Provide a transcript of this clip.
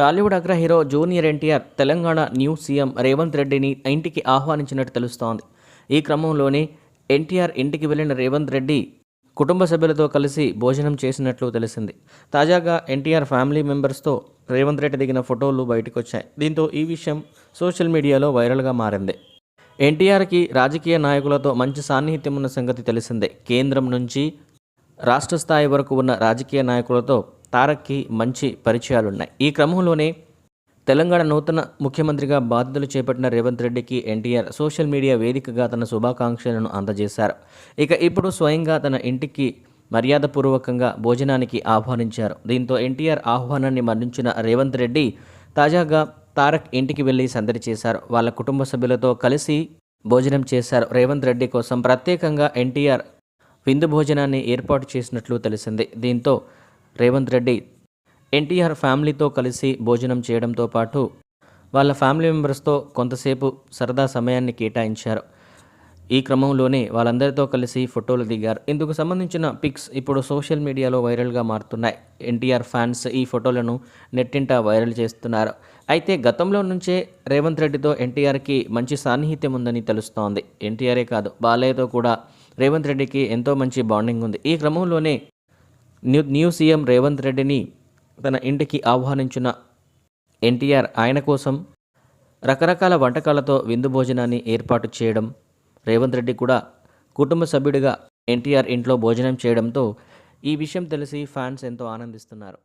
టాలీవుడ్ అగ్ర hero junior NTR Telangana new CM Revanth రెడ్డిని ఇంటికి ఆహ్వానించినట్టు తెలుస్తోంది. ఈ క్రమంలోనే ఎన్టీఆర్ ఇంటికి వెళ్ళిన రేవంత్ రెడ్డి కుటుంబ సభ్యులతో కలిసి భోజనం చేసినట్లు తెలిసింది. తాజాగా ఎన్టీఆర్ ఫ్యామిలీ మెంబర్స్తో రేవంత్ రెడ్డి దిగిన ఫోటోలు బయటకు వచ్చాయి దీంతో ఈ విషయం సోషల్ మీడియాలో వైరల్గా మారింది. ఎన్టీఆర్కి రాజకీయ నాయకులతో మంచి సాన్నిహిత్యం ఉన్న సంగతి తెలిసిందే. కేంద్రం నుంచి రాష్ట్ర స్థాయి వరకు ఉన్న రాజకీయ నాయకులతో తారక్కి మంచి పరిచయాలున్నాయి. ఈ క్రమంలోనే తెలంగాణ నూతన ముఖ్యమంత్రిగా బాధ్యతలు చేపట్టిన రేవంత్ రెడ్డికి ఎన్టీఆర్ సోషల్ మీడియా వేదికగా తన శుభాకాంక్షలను అందజేశారు. ఇక ఇప్పుడు స్వయంగా తన ఇంటికి మర్యాదపూర్వకంగా భోజనానికి ఆహ్వానించారు. దీంతో ఎన్టీఆర్ ఆహ్వానాన్ని మరణించిన రేవంత్ రెడ్డి తాజాగా తారక్ ఇంటికి వెళ్ళి సందడి చేశారు. వాళ్ళ కుటుంబ సభ్యులతో కలిసి భోజనం చేశారు. రేవంత్ రెడ్డి కోసం ప్రత్యేకంగా ఎన్టీఆర్ విందు భోజనాన్ని ఏర్పాటు చేసినట్లు తెలిసింది. దీంతో రేవంత్ రెడ్డి ఎన్టీఆర్ ఫ్యామిలీతో కలిసి భోజనం చేయడంతో పాటు వాళ్ళ ఫ్యామిలీ మెంబర్స్తో కొంతసేపు సరదా సమయాన్ని కేటాయించారు. ఈ క్రమంలోనే వాళ్ళందరితో కలిసి ఫోటోలు దిగారు. ఇందుకు సంబంధించిన పిక్స్ ఇప్పుడు సోషల్ మీడియాలో వైరల్గా మారుతున్నాయి. ఎన్టీఆర్ ఫ్యాన్స్ ఈ ఫోటోలను నెట్టింట వైరల్ చేస్తున్నారు. అయితే గతంలో నుంచే రేవంత్ రెడ్డితో ఎన్టీఆర్కి మంచి సాన్నిహిత్యం ఉందని తెలుస్తోంది. ఎన్టీఆరే కాదు బాలయ్యతో కూడా రేవంత్ రెడ్డికి ఎంతో మంచి బాండింగ్ ఉంది. ఈ క్రమంలోనే న్యూ సీఎం రేవంత్ రెడ్డిని తన ఇంటికి ఆహ్వానించిన ఎన్టీఆర్ ఆయన కోసం రకరకాల వంటకాలతో విందు భోజనాన్ని ఏర్పాటు చేయడం రేవంత్ రెడ్డి కూడా కుటుంబ సభ్యుడిగా ఎన్టీఆర్ ఇంట్లో భోజనం చేయడంతో ఈ విషయం తెలిసి ఫ్యాన్స్ ఎంతో ఆనందిస్తున్నారు.